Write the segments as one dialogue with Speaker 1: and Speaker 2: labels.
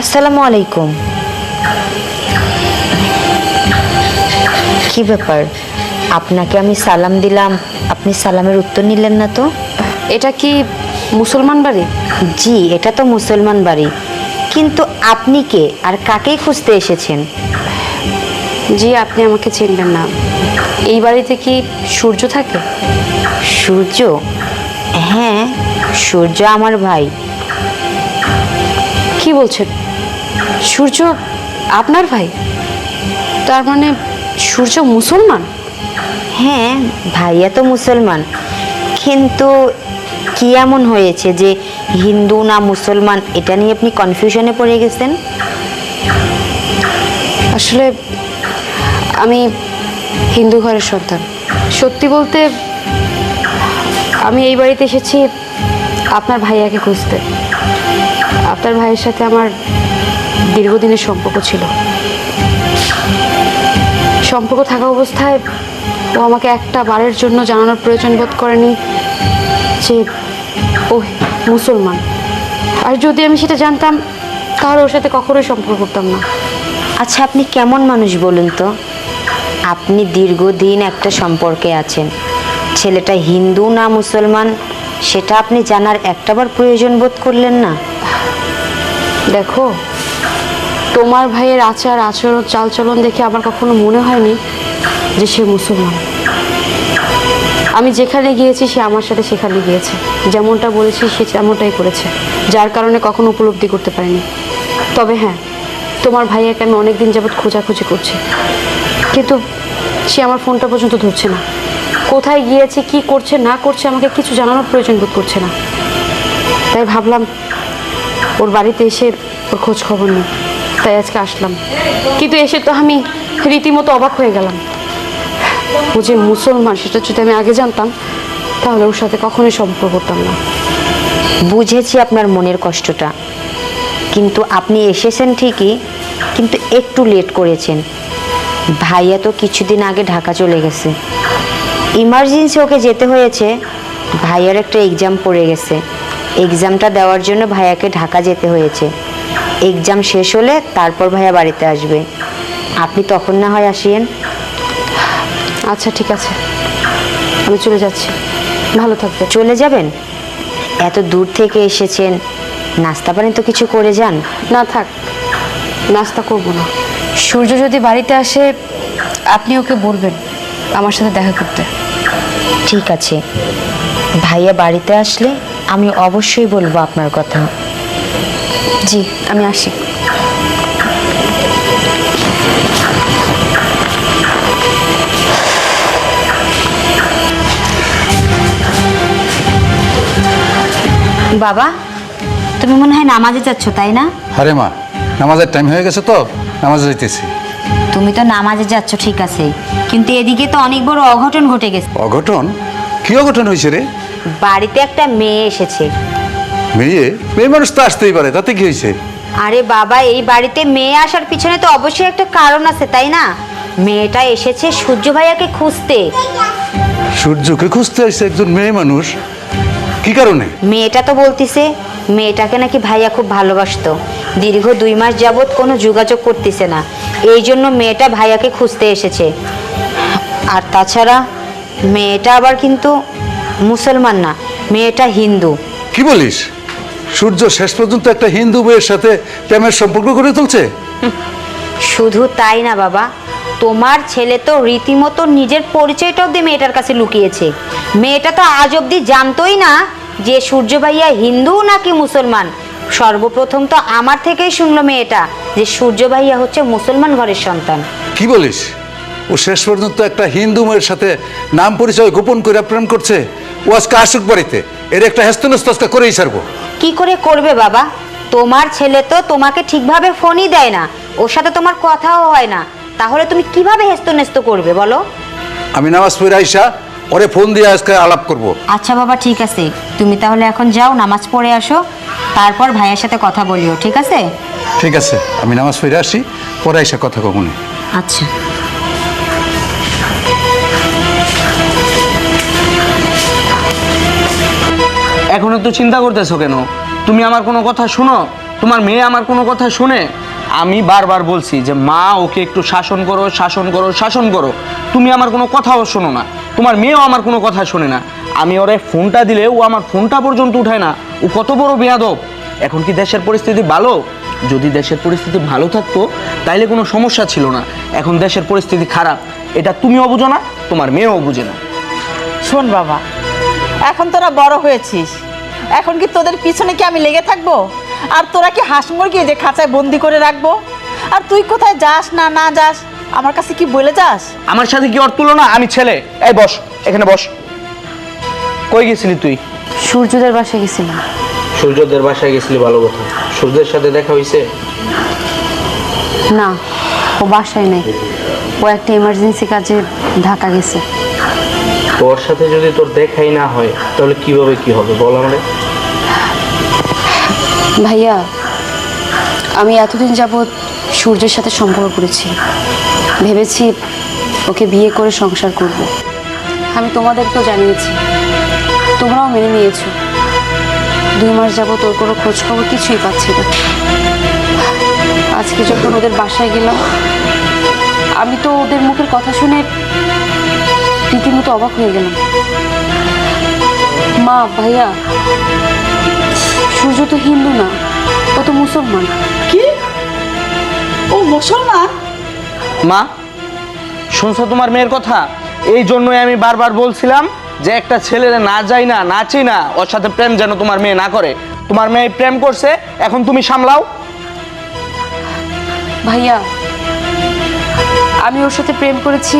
Speaker 1: আসসালামু আলাইকুম। কি ব্যাপার? আপনাকে আমি সালাম দিলাম আপনি সালামের উত্তর নিলেন না তো?
Speaker 2: এটা কি মুসলমান বাড়ি?
Speaker 1: জি এটা তো মুসলমান বাড়ি। কিন্তু আপনি কে আর কাকেই খুঁজতে এসেছেন?
Speaker 2: জি আপনি আমাকে চিনবেন না। এই বাড়িতে কি সূর্য থাকে?
Speaker 1: সূর্য? হ্যাঁ সূর্য আমার ভাই।
Speaker 2: কি বলছেন? সূর্য আপনার ভাই? তার মানে সূর্য মুসলমান?
Speaker 1: হ্যাঁ ভাইয়া তো মুসলমান। কিন্তু কি এমন হয়েছে যে হিন্দু না মুসলমান? এটা নিয়ে আপনি কনফিউশনে পড়ে গেছেন?
Speaker 2: আসলে আমি হিন্দু ঘরের সন্তান। সত্যি বলতে আমি এই বাড়িতে এসেছি আপনার ভাইয়াকে খুঁজতে। আপনার ভাইয়ের সাথে আমার দীর্ঘদিনের সম্পর্ক ছিল। সম্পর্ক থাকা অবস্থায় ও আমাকে একটা বারের জন্য জানানোর প্রয়োজন বোধ করেনি যে ও মুসলমান। আর যদি আমি সেটা জানতাম তাহলে ওর সাথে কখনোই সম্পর্ক করতাম না।
Speaker 1: আচ্ছা আপনি কেমন মানুষ বলুন তো? আপনি দীর্ঘদিন একটা সম্পর্কে আছেন। ছেলেটা হিন্দু না মুসলমান সেটা আপনি জানার একটাবার প্রয়োজন বোধ করলেন না?
Speaker 2: দেখো তোমার ভাইয়ের আচার, আচরণ, চালচলন দেখে আমার কখনো মনে হয়নি যে সে মুসলমান। আমি যেখানে গিয়েছি, সে আমার সাথে সেখানে গিয়েছে। যেমনটা বলেছি, সে তেমনটাই করেছে। যার কারণে কখনো উপলব্ধি করতে পারিনি। তবে হ্যাঁ তোমার ভাইয়াকে আমি অনেক দিন যাবৎ খোঁজাখুঁজি করছি। কিন্তু সে আমার ফোনটা পর্যন্ত ধরছে না। কোথায় গিয়েছে, কি করছে, না করছে, আমাকে কিছু জানানোর প্রয়োজন বোধ করছে না। তাই ভাবলাম, ওর বাড়িতে এসে ওর খোঁজ খবর নেই। তাই আজকে আসলাম। কিন্তু এসে তো আমি রীতিমতো অবাক হয়ে গেলাম। ও যে মুসলমান, সেটা যদি আমি আগে জানতাম, তাহলে ওর সাথে কখনোই সম্পর্ক করতাম না।
Speaker 1: বুঝেছি আপনার মনের কষ্টটা। কিন্তু আপনি এসেছেন ঠিকই, কিন্তু একটু লেট করেছেন। ভাইয়া তো কিছুদিন আগে ঢাকা চলে গেছে। ইমার্জেন্সি ওকে যেতে হয়েছে, ভাইয়ার একটা এক্সাম পড়ে গেছে। এক্সামটা দেওয়ার জন্য ভাইয়াকে ঢাকা যেতে হয়েছে। এক্সাম শেষ হলে তারপর ভাইয়া বাড়িতে আসবে। আপনি তখন না হয় আসিয়েন।
Speaker 2: আচ্ছা ঠিক আছে। আমি চলে যাচ্ছি। ভালো থাকবে
Speaker 1: চলে যাবেন? এত দূর থেকে এসেছেন। নাস্তা পানি তো কিছু করে যান।
Speaker 2: না থাক। নাস্তা করব না। সূর্য যদি বাড়িতে আসে আপনি ওকে বলবেন আমার সাথে দেখা করতে।
Speaker 1: ঠিক আছে। ভাইয়া বাড়িতে আসলে আমি অবশ্যই বলব আপনার কথা।
Speaker 2: জি আমি আসি।
Speaker 1: বাবা তুমি মনে হয় নামাজে যাচ্ছ তাই না?
Speaker 3: আরে মা নামাজের টাইম হয়ে গেছে তো নামাজে যাইতেছি।
Speaker 1: তুমি তো নামাজে যাচ্ছ ঠিক আছে কিন্তু এদিকে তো অনেক বড় অঘটন ঘটে গেছে।
Speaker 3: অঘটন? কি অঘটন হয়েছে রে?
Speaker 1: বাড়িতে একটা মেয়ে এসেছে।
Speaker 3: মেয়ে? মেয়ে মানুষ তো আসতেই পারে তাতে কি হয়েছে?
Speaker 1: আরে বাবা এই বাড়িতে মেয়ে আসার পিছনে তো অবশ্যই একটা কারণ আছে তাই না? মেয়েটা এসেছে সূর্য ভাইয়াকে খুঁজতে।
Speaker 3: সূর্যকে খুঁজতে আসছে একজন মেয়ে মানুষ? কি কারণে?
Speaker 1: মেয়েটা তো বলতিছে মেয়েটাকে নাকি ভাইয়া খুব ভালোবাসতো। দীর্ঘ দুই মাস যাবৎ কোনো যোগাযোগ করতেছে না। এই জন্য মেয়েটা ভাইয়াকে খুঁজতে এসেছে। আর তাছাড়া মেয়েটা আবার কিন্তু মুসলমান না মেয়েটা হিন্দু।
Speaker 3: কি বলিস? সূর্য শেষ পর্যন্ত একটা হিন্দু বইয়ের সাথে প্রেমের সম্পর্ক করে তুলছে?
Speaker 1: শুধু তাই না বাবা। তোমার ছেলে তো রীতিমতো নিজের পরিচয়টা অব্দি মেয়েটার কাছে লুকিয়েছে। মেয়েটা তো আজ অব্দি জানতোই না যে সূর্য ভাইয়া হিন্দু নাকি মুসলমান। সর্বপ্রথম তো আমার থেকেই শুনলো মেয়েটা যে সূর্য ভাইয়া হচ্ছে মুসলমান ঘরের সন্তান।
Speaker 3: কি বলিস? ও শেষ পর্যন্ত একটা হিন্দু মেয়ের সাথে নাম পরিচয় গোপন করে প্রেম করছে। ও আজকে আসুক বাড়িতে। এর একটা হেস্তনস্ত আজকে করেই ছাড়বো।
Speaker 1: কি করে করবে বাবা? তোমার ছেলে তো তোমাকে ঠিকভাবে ফোনই দেয় না। ওর সাথে তোমার কথাও হয় না। তাহলে তুমি কীভাবে হেস্তনেস্ত করবে বলো?
Speaker 3: আমি নামাজ পড়ে আইসা ওরে ফোন দিয়ে আজকে আলাপ করব।
Speaker 1: আচ্ছা বাবা ঠিক আছে। তুমি তাহলে এখন যাও নামাজ পড়ে আসো। তারপর ভাইয়ের সাথে কথা বলিও ঠিক আছে?
Speaker 3: ঠিক আছে আমি নামাজ পড়ে আসি পরে আইসা কথা কখনো
Speaker 1: আচ্ছা।
Speaker 4: তো চিন্তা করতেছো কেন? তুমি আমার কোনো কথা শোনো? তোমার মেয়ে আমার কোনো কথা শুনে? আমি বারবার বলছি যে, মা, ওকে একটু শাসন করো শাসন করো শাসন করো। তুমি আমার কোনো কথাও শোনো না। তোমার মেয়েও আমার কোনো কথা শোনে না। আমি ওরে ফোনটা দিলে ও আমার ফোনটা পর্যন্ত উঠায় না। ও কত বড় বেয়াদব। এখন কি দেশের পরিস্থিতি ভালো? যদি দেশের পরিস্থিতি ভালো থাকতো, তাইলে কোনো সমস্যা ছিল না। এখন দেশের পরিস্থিতি খারাপ। এটা তুমিও বুঝো না, তোমার মেয়েও বুঝে না।
Speaker 5: শোন বাবা, এখন তোরা বড় হয়েছিস। এখন কি তোদের পিছনে কি আমি লেগে থাকব? আর তোরা কি হাঁস মুরগি যে খাঁচায় বন্দি করে রাখব? আর তুই কোথায় যাস না না যাস? আমার কাছে কি বলে যাস?
Speaker 4: আমার সাথে কি ওর তুলনা? আমি ছেলে। এই বস এখানে বস। কই গেছিলি তুই?
Speaker 2: সূর্যদের বাসায় গেছিলাম।
Speaker 4: সূর্যদের বাসায় গেছিলি ভালো কথা। সূর্যের সাথে দেখা হয়েছে
Speaker 2: না ও বাসায় নেই। ও একটা ইমার্জেন্সি কাজে ঢাকা গেছে।
Speaker 4: তোর সাথে যদি তোর দেখাই না হয়, তাহলে কীভাবে কি হবে? বল আমারে।
Speaker 2: ভাইয়া, আমি এতদিন যাবৎ সূর্যের সাথে সম্পর্ক করেছি। ভেবেছি ওকে বিয়ে করে সংসার করব। আমি তোমাদেরকেও জানিয়েছি। তোমরাও মেনে নিয়েছো। দুই মাস যাবৎ ওর কোনো খোঁজ খবর কিছুই পাচ্ছি না। আজকে যখন ওদের বাসায় গেলাম, আমি তো ওদের মুখের কথা শুনে রীতিমতো অবাক হয়ে গেলাম। মা ভাইয়া সূর্য তো হিন্দু না ও তো মুসলমান।
Speaker 5: কি? ও মুসলমান?
Speaker 4: মা শুনছো তোমার মেয়ের কথা? এই জন্যই আমি বারবার বলছিলাম যে একটা ছেলের না যাই না নাচি না ওর সাথে প্রেম যেন তোমার মেয়ে না করে। তোমার মেয়ে প্রেম করছে এখন তুমি সামলাও।
Speaker 2: ভাইয়া আমি ওর সাথে প্রেম করেছি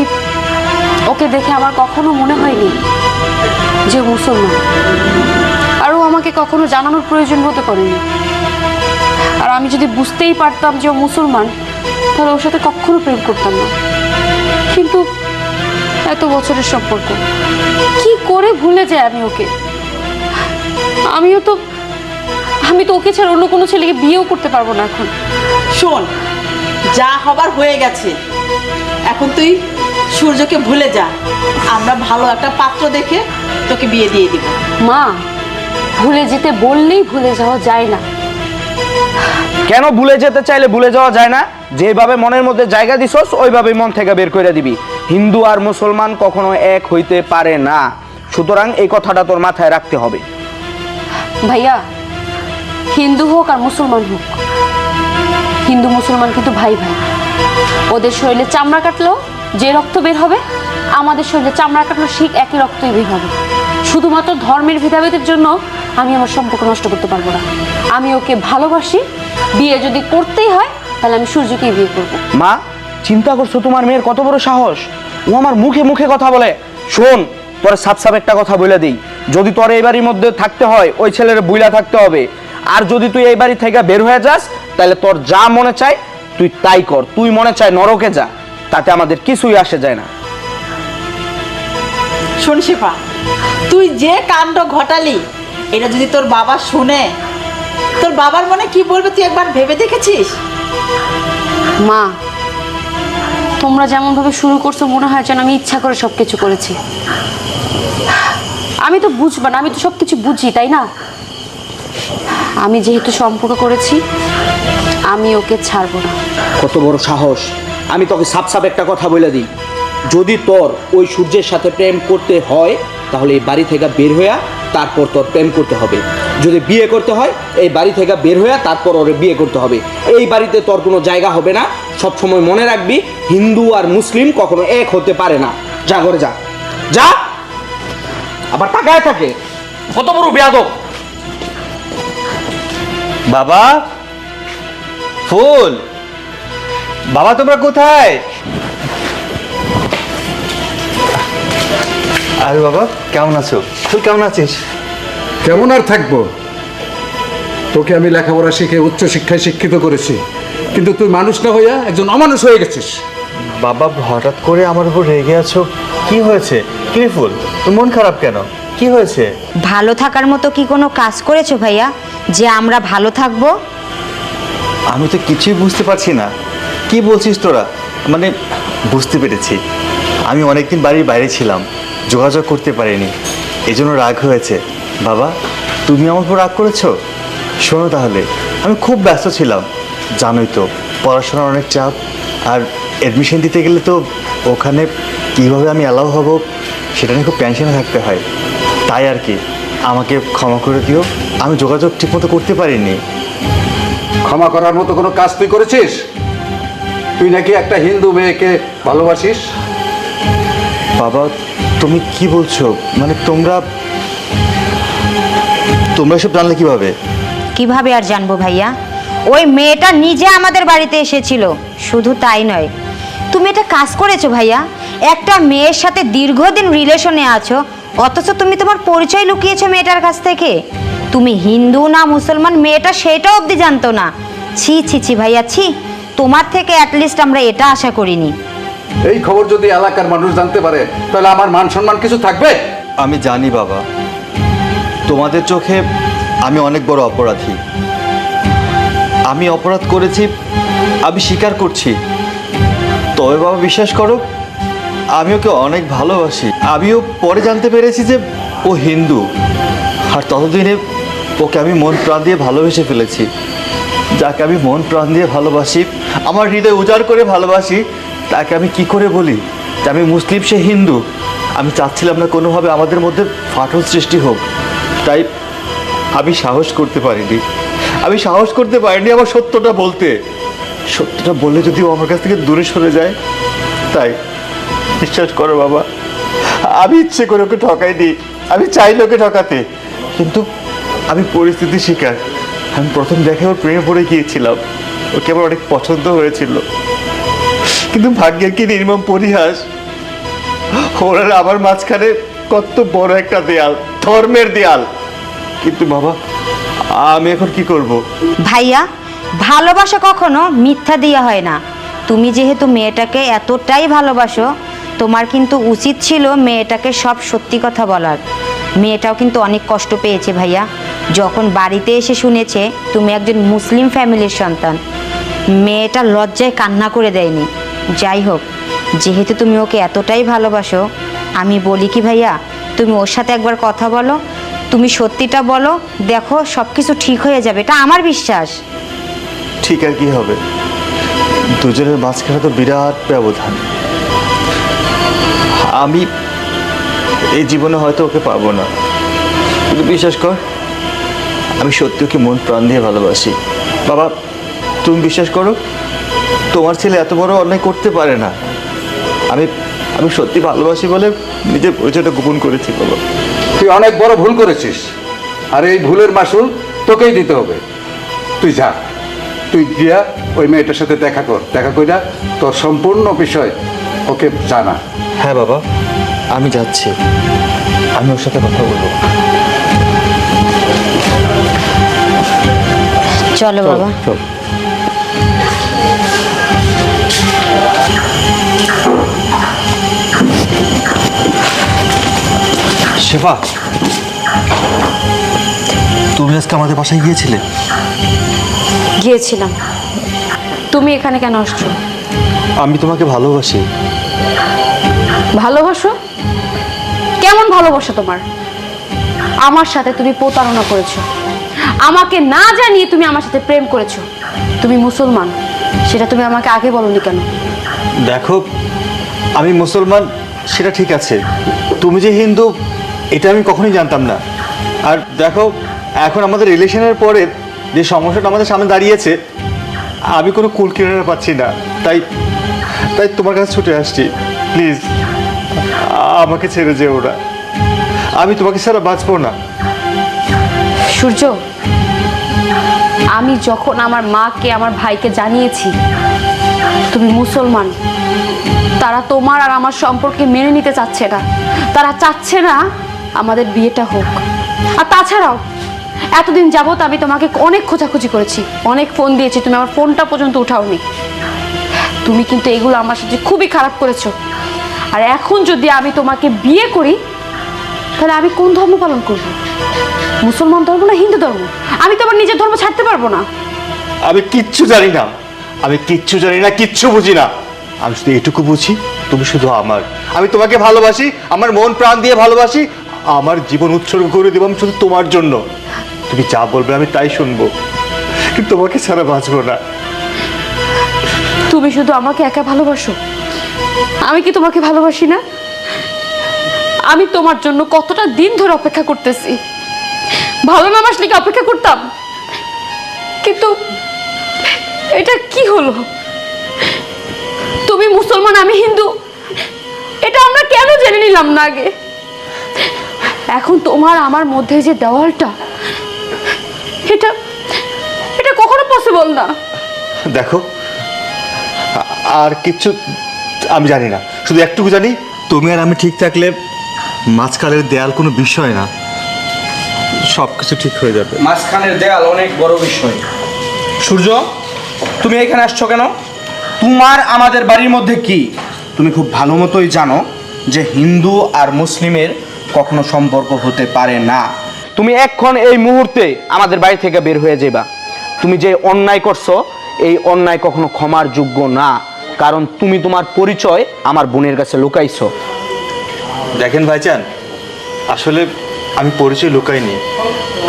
Speaker 2: ওকে দেখে আমার কখনো মনে হয়নি যে মুসলমান। আর ও আমাকে কখনো জানানোর প্রয়োজন বোধ করেনি আর আমি যদি বুঝতেই পারতাম যে ও মুসলমান, তাহলে ওর সাথে কখনো প্রেম করতাম না। কিন্তু এত বছরের সম্পর্ক, কি করে ভুলে যাই আমি ওকে? আমিও তো, আমি তো ওকে ছাড়া অন্য কোনো ছেলেকে বিয়েও করতে পারব না এখন।
Speaker 5: শোন, যা হবার হয়ে গেছে। এখন তুই সূর্যকে ভুলে যা। আমরা ভালো একটা পাত্র দেখে তোকে বিয়ে দিয়ে দিব।
Speaker 2: মা ভুলে যেতে বললেই ভুলে যাওয়া যায় না।
Speaker 4: কেন ভুলে যেতে চাইলে ভুলে যাওয়া যায় না? যেভাবে মনের মধ্যে জায়গা দিছস ওইভাবে মন থেকে বের করে দিবি। হিন্দু আর মুসলমান কখনো এক হইতে পারে না। সুতরাং এই কথাটা তোর মাথায় রাখতে হবে।
Speaker 2: ভাইয়া হিন্দু হোক আর মুসলমান হোক হিন্দু মুসলমান কিন্তু ভাই ভাই ওদের শরীরে চামড়া কাটলেও যে রক্ত বের হবে, আমাদের শরীরে চামড়া কাটলেও ঠিক একই রক্তই বের হবে। শুধুমাত্র ধর্মের ভেদাভেদের জন্য আমি আমার সম্পর্ক নষ্ট করতে পারব না। আমি ওকে ভালোবাসি, বিয়ে যদি করতেই হয়, তাহলে আমি সূর্যকেই বিয়ে করব।
Speaker 4: মা, চিন্তা করছ তোমার মেয়ের কত বড় সাহস? ও আমার মুখে মুখে কথা বলে। শোন, তোর সাপ সাপ একটা কথা বলে দিই। যদি তোর এই বাড়ির মধ্যে থাকতে হয়, ওই ছেলের বুইলা থাকতে হবে। আর যদি তুই এই বাড়ি থেকে বের হয়ে যাস, তাহলে তোর যা মনে চায়, তুই তাই কর। তুই মনে চায় নরকে যা। তাতে আমাদের কিছুই আসে যায় না।
Speaker 5: শোন শিফা তুই যে কাণ্ড ঘটালি এটা যদি তোর বাবা শুনে তোর বাবার মনে কি বলবে তুই একবার ভেবে দেখেছিস?
Speaker 2: মা তোমরা যেমনভাবে শুরু করছ মনে হয় যেন আমি ইচ্ছা করে সব কিছু করেছি। আমি তো বুঝবা না আমি তো সব কিছু বুঝি তাই না? আমি যেহেতু সম্পর্ক করেছি আমি ওকে ছাড়বো না।
Speaker 4: কত বড় সাহস। আমি তোকে সাপ সাপ একটা কথা বলে দিই। যদি তোর ওই সূর্যের সাথে প্রেম করতে হয়, তাহলে এই বাড়ি থেকে বের হইয়া তারপর তোর প্রেম করতে হবে। যদি বিয়ে করতে হয়, এই বাড়ি থেকে বের হইয়া তারপর ওরে বিয়ে করতে হবে। এই বাড়িতে তোর কোনো জায়গা হবে না। সব সময় মনে রাখবি, হিন্দু আর মুসলিম কখনো এক হতে পারে না। যা করে যা। যা! আবার টাকায় থাকে। কত বড় বেয়াদব।
Speaker 6: বাবা, ফুল। বাবা তোমরা কোথায়? আরে বাবা কেমন আছো? তুই কেমন আছিস?
Speaker 3: কেমন আর থাকব? তোকে আমি লেখাপড়া শিখে উচ্চ শিক্ষায় শিক্ষিত করেছি। কিন্তু তুই মানুষ না হইয়া একজন অমানুষ হয়ে গেছিস।
Speaker 6: বাবা হঠাৎ করে আমার উপর রেগে আছো? কি হয়েছে? ফুল? তোর মন খারাপ কেন? কি হয়েছে?
Speaker 1: ভালো থাকার মতো কি কোনো কাজ করেছ ভাইয়া? যে আমরা ভালো থাকব?
Speaker 6: আমি তো কিছুই বুঝতে পারছি না। কি বলছিস তোরা? মানে বুঝতে পেরেছি। আমি অনেকদিন বাড়ির বাইরে ছিলাম, যোগাযোগ করতে পারিনি। এই জন্য রাগ হয়েছে। বাবা, তুমি আমার উপর রাগ করেছ? শোনো তাহলে, আমি খুব ব্যস্ত ছিলাম। জানোই তো, পড়াশোনার অনেক চাপ, আর অ্যাডমিশন দিতে গেলে তো ওখানে কীভাবে আমি অ্যালাউ হব, সেটা নিয়ে খুব টেনশনে থাকতে হয়। তাই আর কি, আমাকে ক্ষমা করে দিও। আমি যোগাযোগ ঠিকমতো করতে পারিনি।
Speaker 3: ক্ষমা করার মতো কোনো কাজ তুই করেছিস? তুই নাকি একটা হিন্দু মেয়েকে ভালোবাসিস?
Speaker 6: বাবা তুমি কি বলছো? মানে তোমরা তোমরা এসব জানলে কীভাবে?
Speaker 1: কীভাবে আর জানব ভাইয়া? ওই মেয়েটা নিজে আমাদের বাড়িতে এসেছিল। শুধু তাই নয়। তুমি এটা কাজ করেছ ভাইয়া? একটা মেয়ের সাথে দীর্ঘদিন রিলেশনে আছো অথচ তুমি তোমার পরিচয় লুকিয়েছো মেয়েটার কাছ থেকে। তুমি হিন্দু না মুসলমান মেয়েটা সেটা অবধি জানতো না। ছি ছি ছি ভাইয়া ছি। তোমার থেকে অ্যাটলিস্ট আমরা এটা আশা করিনি।
Speaker 3: এই খবর যদি এলাকার মানুষ জানতে পারে তাহলে আমার মান সম্মান কিছু থাকবে?
Speaker 6: আমি জানি বাবা। তোমাদের চোখে আমি অনেক বড় অপরাধী। আমি অপরাধ করেছি আমি স্বীকার করছি। তবে বাবা বিশ্বাস করো আমি ওকে অনেক ভালোবাসি। আমিও পরে জানতে পেরেছি যে ও হিন্দু। আর ততদিনে ওকে আমি মন প্রাণ দিয়ে ভালোবেসে ফেলেছি। যাকে আমি মন প্রাণ দিয়ে ভালোবাসি, আমার হৃদয় উজাড় করে ভালোবাসি, তাকে আমি কি করে বলি? যে আমি মুসলিম, সে হিন্দু, আমি চাচ্ছিলাম না কোনোভাবে আমাদের মধ্যে ফাটল সৃষ্টি হোক। তাই আমি সাহস করতে পারিনি। আমি সাহস করতে পারিনি আমার সত্যটা বলতে। সত্যটা বললে যদি ও আমার কাছ থেকে দূরে সরে যায়, তাই বিশ্বাস করো বাবা, আমি ইচ্ছে করে ওকে ঠকাইনি, আমি চাইলে ওকে ঠকাতে, কিন্তু আমি পরিস্থিতি শিকার। আমি প্রথম দেখে ওর প্রেমে পড়ে গিয়েছিলাম। ওকে আমার অনেক পছন্দ হয়েছিল। কিন্তু ভাগ্যের কি নির্মম পরিহাস? ওরা আমার মাঝখানে কত বড় একটা দেয়াল, ধর্মের দেয়াল। কিন্তু বাবা, আমি এখন কি করব?
Speaker 1: ভাইয়া, ভালোবাসা কখনো মিথ্যা দেওয়া হয় না। তুমি যেহেতু মেয়েটাকে এতটাই ভালোবাসো, তোমার কিন্তু উচিত ছিল মেয়েটাকে সব সত্যি কথা বলার। মেয়েটাও কিন্তু অনেক কষ্ট পেয়েছে ভাইয়া। যখন বাড়িতে এসে শুনেছে, তুমি একজন মুসলিম ফ্যামিলির সন্তান। মেয়েটা লজ্জায় কান্না করে দেয়নি। যাই হোক, যেহেতু তুমি ওকে এতটাই ভালোবাসো, আমি বলি কি ভাইয়া, তুমি ওর সাথে একবার কথা বলো। তুমি সত্যিটা বলো, দেখো সব কিছু ঠিক হয়ে যাবে। এটা আমার বিশ্বাস।
Speaker 6: ঠিক আর কি হবে? দুজনের মাঝখানে তো বিরাট ব্যবধান। আমি এই জীবনে হয়তো ওকে পাবো না। বিশ্বাস কর আমি সত্যি ওকে মন প্রাণ দিয়ে ভালোবাসি। বাবা তুমি বিশ্বাস করো? তোমার ছেলে এত বড় অন্যায় করতে পারে না। আমি আমি সত্যি ভালোবাসি বলে নিজের পরিচয়টা গোপন করেছি বাবা।
Speaker 3: তুই অনেক বড় ভুল করেছিস। আর এই ভুলের মাসুল তোকেই দিতে হবে। তুই যা। তুই গিয়া ওই মেয়েটার সাথে দেখা কর। দেখা কইরা তোর সম্পূর্ণ বিষয় ওকে জানা।
Speaker 6: হ্যাঁ বাবা আমি যাচ্ছি। আমি ওর সাথে কথা বলব।
Speaker 1: চলো বাবা।
Speaker 6: শেফা তুমি আজকে আমাদের বাসায় গিয়েছিলে?
Speaker 2: গিয়েছিলাম। তুমি এখানে কেন আসছো?
Speaker 6: আমি তোমাকে ভালোবাসি।
Speaker 2: ভালোবাসো? কেমন ভালোবাসো তোমার? আমার সাথে তুমি প্রতারণা করেছ। আমাকে না জানিয়ে তুমি আমার সাথে প্রেম করেছ। তুমি মুসলমান সেটা তুমি আমাকে আগে বলনি কেন?
Speaker 6: দেখো আমি মুসলমান সেটা ঠিক আছে। তুমি যে হিন্দু এটা আমি কখনোই জানতাম না। আর দেখো এখন আমাদের রিলেশনের পরে যে সমস্যাটা আমাদের সামনে দাঁড়িয়েছে আমি কোনো কুল কিনারা পাচ্ছি না। তাই তাই তোমার কাছে ছুটে আসছি। প্লিজ আমাকে ছেড়ে যেও না। আমি তোমাকে ছাড়া বাঁচবো না।
Speaker 2: সূর্য আমি যখন আমার মাকে, আমার ভাইকে জানিয়েছি, তুমি মুসলমান, তারা তোমার আর আমার সম্পর্কে মেনে নিতে চাচ্ছে না। তারা চাচ্ছে না আমাদের বিয়েটা হোক। আর তাছাড়াও, এতদিন যাবত আমি তোমাকে অনেক খোঁজাখুঁজি করেছি, অনেক ফোন দিয়েছি, তুমি আমার ফোনটা পর্যন্ত উঠাওনি। তুমি কিন্তু এগুলো আমার সাথে খুবই খারাপ করেছ। আর এখন যদি আমি তোমাকে বিয়ে করি তাহলে আমি কোন ধর্ম পালন করব? মুসলমান ধর্ম না হিন্দু ধর্ম? আমি তো আমার নিজের ধর্ম ছাড়তে পারব না।
Speaker 6: আমি কিচ্ছু জানি না। আমি কিচ্ছু জানি না কিচ্ছু বুঝি না। আমি শুধু এটুকু বুঝি তুমি শুধু আমার। আমি তোমাকে ভালোবাসি আমার মন প্রাণ দিয়ে ভালোবাসি আমার জীবন উৎসর্গ করে দেবো আমি শুধু তোমার জন্য। তুমি যা বলবে আমি তাই শুনব। কিন্তু তোমাকে ছাড়া বাঁচবো না।
Speaker 2: তুমি শুধু আমাকে একা ভালোবাসো? আমি কি তোমাকে ভালোবাসি না? আমি তোমার জন্য কতটা দিন ধরে অপেক্ষা করতেছি। ভালো না বাসলে কি অপেক্ষা করতাম? কিন্তু এটা কি হলো? তুমি মুসলমান, আমি হিন্দু, এটা আমরা কেন জেনে নিলাম না আগে? এখন তোমার আমার মধ্যে যে দেওয়ালটা, এটা এটা কখনো পসিবল না।
Speaker 6: দেখো আর কিচ্ছু আমি জানি না। শুধু একটুকু জানি, তুমি আর আমি ঠিক থাকলে মাঝখানের দেয়াল কোনো বিষয় না। সব কিছু ঠিক হয়ে যাবে।
Speaker 4: মাঝখানের দেয়াল অনেক বড় বিষয়। সূর্য, তুমি এখানে আসছো কেন? তোমার আমাদের বাড়ির মধ্যে কি? তুমি খুব ভালো মতোই জানো যে হিন্দু আর মুসলিমের কখনো সম্পর্ক হতে পারে না। তুমি এক্ষণ এই মুহূর্তে আমাদের বাড়ি থেকে বের হয়ে যাবা তুমি যে অন্যায় করছ, এই অন্যায় কখনো ক্ষমার যোগ্য না। কারণ তুমি তোমার পরিচয় আমার বোনের কাছে লুকাইছো।
Speaker 6: দেখেন ভাইজান, আসলে আমি পরিচয় লুকাইনি।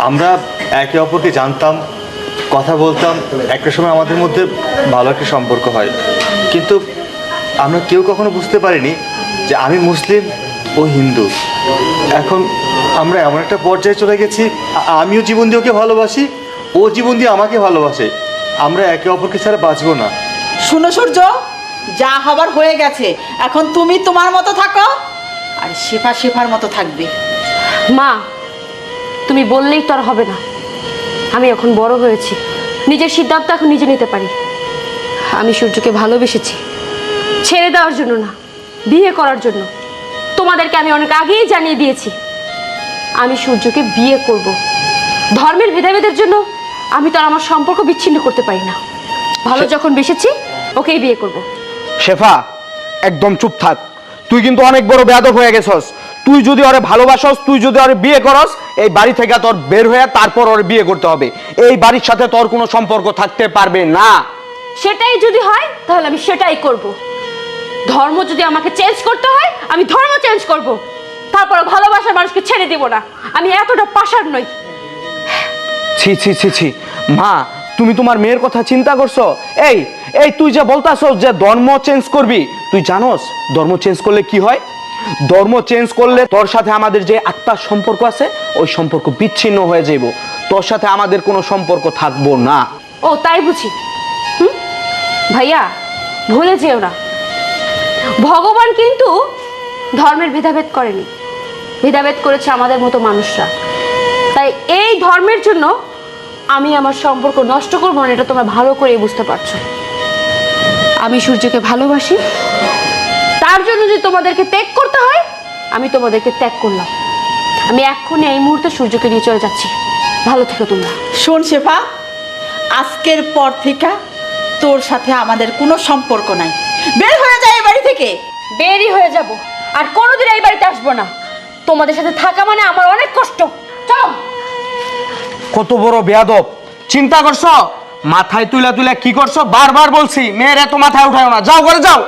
Speaker 6: আমরা একে অপরকে জানতাম, কথা বলতাম, একটা সময় আমাদের মধ্যে ভালো একটা সম্পর্ক হয়। কিন্তু আমরা কেউ কখনো বুঝতে পারিনি যে আমি মুসলিম ও হিন্দু। এখন আমরা এমন একটা পর্যায়ে চলে গেছি, আমিও জীবন দিয়ে ওকে ভালোবাসি, ও জীবন দিয়ে আমাকে ভালোবাসে। আমরা একে অপরকে ছাড়া বাঁচবো না।
Speaker 5: শুনো সূর্য, যা হবার হয়ে গেছে, এখন তুমি তোমার মতো থাকো। আর শেফা শেফার মতো থাকবে।
Speaker 2: মা তুমি বললেই তো আর হবে না। আমি এখন বড় হয়েছি। নিজের সিদ্ধান্ত এখন নিজে নিতে পারি। আমি সূর্যকে ভালোবেসেছি। ছেড়ে দেওয়ার জন্য না বিয়ে করার জন্য। তোমাদেরকে আমি অনেক আগেই জানিয়ে দিয়েছি। আমি সূর্যকে বিয়ে করব। ধর্মের ভেদাভেদের জন্য আমি তো আর আমার সম্পর্ক বিচ্ছিন্ন করতে পারি না। ভালো যখন বেসেছি ওকেই বিয়ে করব।
Speaker 4: শেফা একদম চুপ থাক। তুই কিন্তু অনেক বড় বেয়াদব হয়ে গেছস। তুই যদি ওরে ভালোবাসস তুই যদি ওরে বিয়ে করস এই বাড়ি থেকে তোর বের হয়ে তারপর ওরে বিয়ে করতে হবে। এই বাড়ির সাথে তোর কোনো সম্পর্ক থাকতে পারবে না।
Speaker 2: সেটাই যদি হয় তাহলে আমি সেটাই করব। ধর্ম যদি আমাকে চেঞ্জ করতে হয় আমি ধর্ম চেঞ্জ করব। তারপর ভালোবাসার মানুষকে ছেড়ে দিব না। আমি এতটা পাশার নই।
Speaker 4: ছি ছি ছি ছি। মা তুমি তোমার মেয়ের কথা চিন্তা করছ? এই এই, তুই যে বলতাছস যে ধর্ম চেঞ্জ করবি, তুই জানোস ধর্ম চেঞ্জ করলে কি হয়? ধর্ম চেঞ্জ করলে তোর সাথে আমাদের যে আত্মার সম্পর্ক আছে, ওই সম্পর্ক বিচ্ছিন্ন হয়ে যাইব। তোর সাথে আমাদের কোনো সম্পর্ক থাকব না।
Speaker 2: ও, তাই বুঝি। ভাইয়া, ভুলে যেও না। ভগবান কিন্তু ধর্মের ভেদাভেদ করেনি। ভেদাভেদ করেছে আমাদের মতো মানুষরা। তাই এই ধর্মের জন্য আমি আমার সম্পর্ক নষ্ট করব না, এটা তোমরা ভালো করে বুঝতে পারছ। আমি সূর্যকে ভালোবাসি। তার জন্য যদি তোমাদেরকে ত্যাগ করতে হয় আমি তোমাদেরকে ত্যাগ করলাম। আমি এক্ষুনি এই মুহূর্তে সূর্যকে নিয়ে চলে যাচ্ছি। ভালো থেকো তোমরা।
Speaker 5: শোন শেফা আজকের পর থেকে তোর সাথে আমাদের কোনো সম্পর্ক নাই। বের হয়ে যায় এ বাড়ি থেকে।
Speaker 2: বেরি হয়ে যাব। আর কোনোদিন এই বাড়িতে আসব না। তোমাদের সাথে থাকা মানে আমার অনেক কষ্ট। চলো।
Speaker 4: কত বড় বেয়াদব। চিন্তা করছ? মাথায় তুলে তুলে কি করছ? বারবার বলছি মেয়ের এত মাথায় উঠায় না। যাও করে যাও!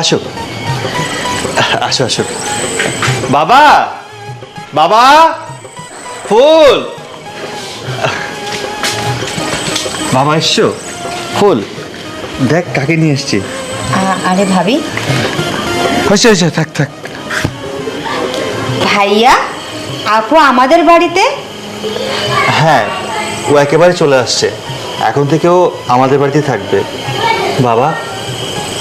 Speaker 6: আসো। আসো আসো। বাবা! বাবা! ফুল! বাবা এসছো? ফুল দেখ কাকে নিয়ে এসছি।
Speaker 1: আরে ভাবি।
Speaker 6: হয়েছে হয়েছে থাক থাক।
Speaker 1: ভাইয়া? আপু আমাদের বাড়িতে?
Speaker 6: হ্যাঁ ও একেবারে চলে আসছে। এখন থেকেও আমাদের বাড়িতে থাকবে। বাবা,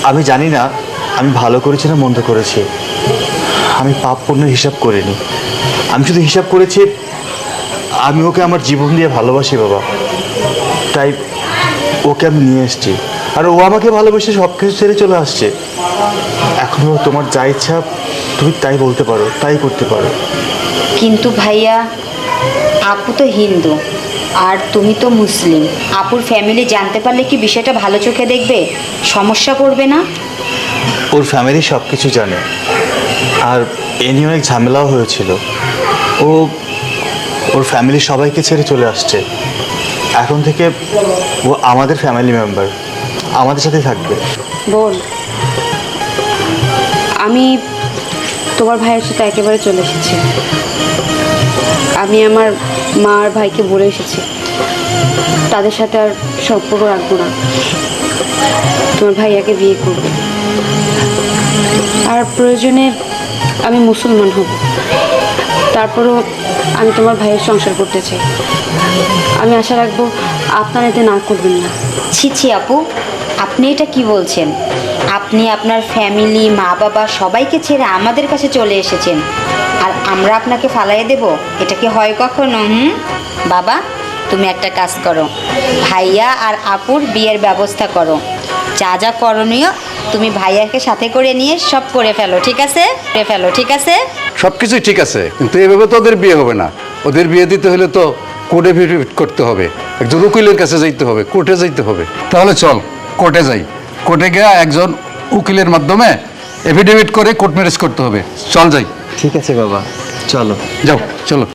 Speaker 6: আমি জানি না, আমি ভালো করেছি না মন্দ করেছি। আমি পাপ পুণ্যের হিসাব করিনি। আমি শুধু হিসাব করেছি, আমি ওকে আমার জীবন দিয়ে ভালোবাসি বাবা। তাই ওকে আমি নিয়ে এসেছি। আর ও আমাকে ভালোবেসে সব কিছু ছেড়ে চলে আসছে। এখন ও তোমার যা ইচ্ছা, তুমি তাই বলতে পারো, তাই করতে পারো।
Speaker 1: কিন্তু ভাইয়া আপু তো হিন্দু আর তুমি তো মুসলিম। আপুর ফ্যামিলি জানতে পারলে কি বিষয়টা ভালো চোখে দেখবে? সমস্যা পড়বে না?
Speaker 6: ওর ফ্যামিলি সব কিছু জানে। আর এ নিয়ে অনেক ঝামেলাও হয়েছিল। ও ওর ফ্যামিলি সবাইকে ছেড়ে চলে আসছে। এখন থেকে ও আমাদের ফ্যামিলি মেম্বার আমাদের সাথে থাকবে।
Speaker 2: বোন আমি তোমার ভাইয়ের সাথে একেবারে চলে এসেছি। আমি আমার মা আর ভাইকে বলে এসেছি। তাদের সাথে আর সম্পর্ক রাখব না। তোমার ভাইয়াকে বিয়ে করব। আর প্রয়োজনে আমি মুসলমান হব। তারপরও আমি তোমার ভাইয়ের সংসার করতে চাই। আমি আশা রাখব আপনারা এতে না করবেন না।
Speaker 1: ছি ছি, আপু, আপনি এটা কি বলছেন? আপনি আপনার ফ্যামিলি মা বাবা সবাইকে ছেড়ে আমাদের কাছে চলে এসেছেন। আর আমরা আপনাকে ফালাইয়ে দেব? এটা কি হয় কখনো হুম? বাবা তুমি একটা কাজ করো। ভাইয়া আর আপুর বিয়ের ব্যবস্থা করো। যা যা করণীয় তুমি ভাইয়াকে সাথে করে নিয়ে সব করে ফেলো ঠিক আছে? করে ফেলো ঠিক আছে?
Speaker 3: সব কিছুই ঠিক আছে কিন্তু এভাবে তো ওদের বিয়ে হবে না। ওদের বিয়ে দিতে হলে তো কোর্টে ভিডিট করতে হবে। একজন উকিলের কাছে যাইতে হবে কোর্টে যাইতে হবে। তাহলে চল কোর্টে যাই। কোর্টে গিয়ে একজন উকিলের মাধ্যমে এফিডেভিট করে কোর্ট ম্যারেজ করতে হবে। চল যাই।
Speaker 6: ঠিক আছে বাবা চলো।
Speaker 3: যাও চলো।